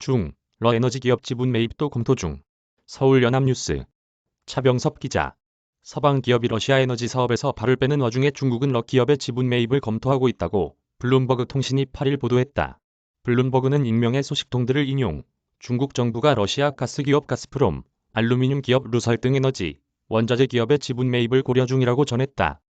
중, 러 에너지 기업 지분 매입도 검토 중. 서울연합뉴스. 차병섭 기자. 서방 기업이 러시아 에너지 사업에서 발을 빼는 와중에 중국은 러 기업의 지분 매입을 검토하고 있다고 블룸버그 통신이 8일 보도했다. 블룸버그는 익명의 소식통들을 인용, 중국 정부가 러시아 가스 기업 가스프롬, 알루미늄 기업 루설 등 에너지, 원자재 기업의 지분 매입을 고려 중이라고 전했다.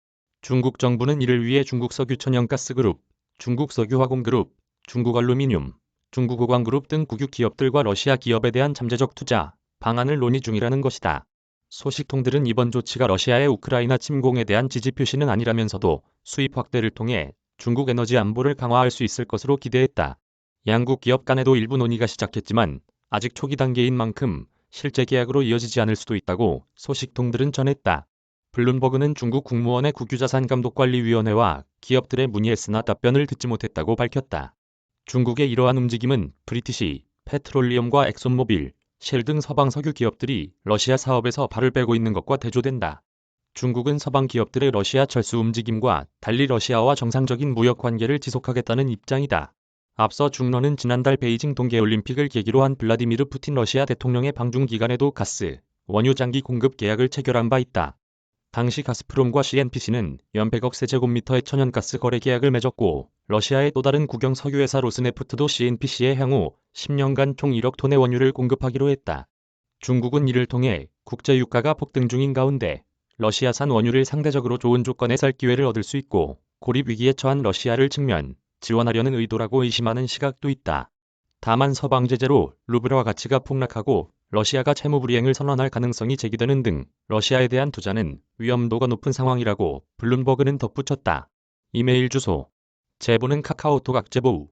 중국 정부는 이를 위해 중국 석유천연가스그룹, 중국 석유화공그룹, 중국 알루미늄, 중국 오광그룹 등 국유 기업들과 러시아 기업에 대한 잠재적 투자 방안을 논의 중이라는 것이다. 소식통들은 이번 조치가 러시아의 우크라이나 침공에 대한 지지 표시는 아니라면서도 수입 확대를 통해 중국 에너지 안보를 강화할 수 있을 것으로 기대했다. 양국 기업 간에도 일부 논의가 시작했지만 아직 초기 단계인 만큼 실제 계약으로 이어지지 않을 수도 있다고 소식통들은 전했다. 블룸버그는 중국 국무원의 국유자산감독관리위원회와 기업들의 문의했으나 답변을 듣지 못했다고 밝혔다. 중국의 이러한 움직임은 브리티시, 페트롤리엄과 엑손모빌, 쉘 등 서방 석유 기업들이 러시아 사업에서 발을 빼고 있는 것과 대조된다. 중국은 서방 기업들의 러시아 철수 움직임과 달리 러시아와 정상적인 무역 관계를 지속하겠다는 입장이다. 앞서 중러는 지난달 베이징 동계올림픽을 계기로 한 블라디미르 푸틴 러시아 대통령의 방중 기간에도 가스, 원유 장기 공급 계약을 체결한 바 있다. 당시 가스프롬과 CNPC는 연 100억 세제곱미터의 천연가스 거래 계약을 맺었고 러시아의 또 다른 국영 석유회사 로스네프트도 CNPC에 향후 10년간 총 1억 톤의 원유를 공급하기로 했다. 중국은 이를 통해 국제 유가가 폭등 중인 가운데 러시아산 원유를 상대적으로 좋은 조건에 살 기회를 얻을 수 있고 고립 위기에 처한 러시아를 측면 지원하려는 의도라고 의심하는 시각도 있다. 다만 서방 제재로 루블화 가치가 폭락하고 러시아가 채무 불이행을 선언할 가능성이 제기되는 등 러시아에 대한 투자는 위험도가 높은 상황이라고 블룸버그는 덧붙였다. 이메일 주소. 제보는 카카오톡 악제보우